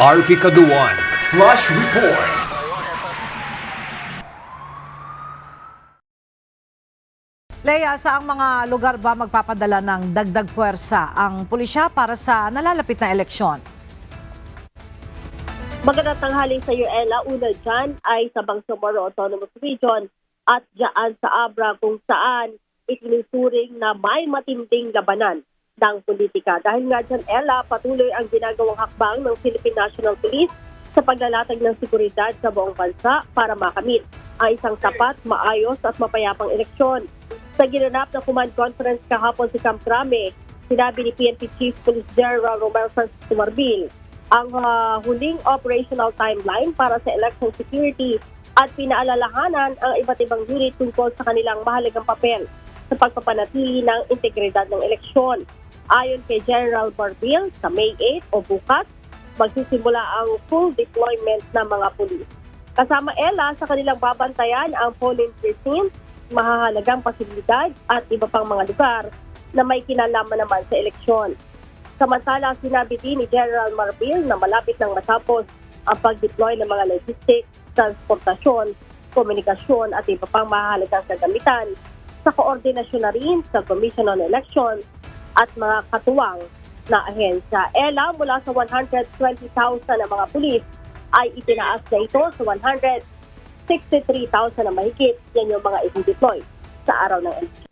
RP Kaduan, Flush Report. Leia, saang mga lugar ba magpapadala ng dagdag puwersa ang pulisya para sa nalalapit na eleksyon? Magandang tanghali sa iyo, Ella. Una dyan ay sa Bangsamoro Autonomous Region at dyan sa Abra kung saan itinuturing na may matinding labanan ng politika. Dahil nga dyan, Ella, patuloy ang ginagawang hakbang ng Philippine National Police sa paglalatag ng seguridad sa buong bansa para makamit ang isang tapat, maayos at mapayapang eleksyon. Sa ginanap na command conference kahapon sa Camp Crame, sinabi ni PNP Chief Police General Romel Francisco Marbil ang ah, huling operational timeline para sa election security at pinaalalahanan ang iba't ibang unit tungkol sa kanilang mahalagang papel sa pagpapanatili ng integridad ng eleksyon. Ayon kay General Barbil, sa May 8 o bukas, magsisimula ang full deployment ng mga pulis. Kasama Ella sa kanilang babantayan ang polling precinct, mahahalagang pasilidad at iba pang mga lugar na may kinalaman naman sa eleksyon. Samantala, sinabi din ni General Marbil na malapit nang matapos ang pag-deploy ng mga logistics, transportasyon, komunikasyon at iba pang mahalagang kagamitan sa koordinasyon na rin sa Commission on Elections at mga katuwang na ahensya. Ella, mula sa 120,000 na mga pulis ay itinaas na ito sa 163,000 na mahigit. Yan yung mga i-deploy sa araw ng.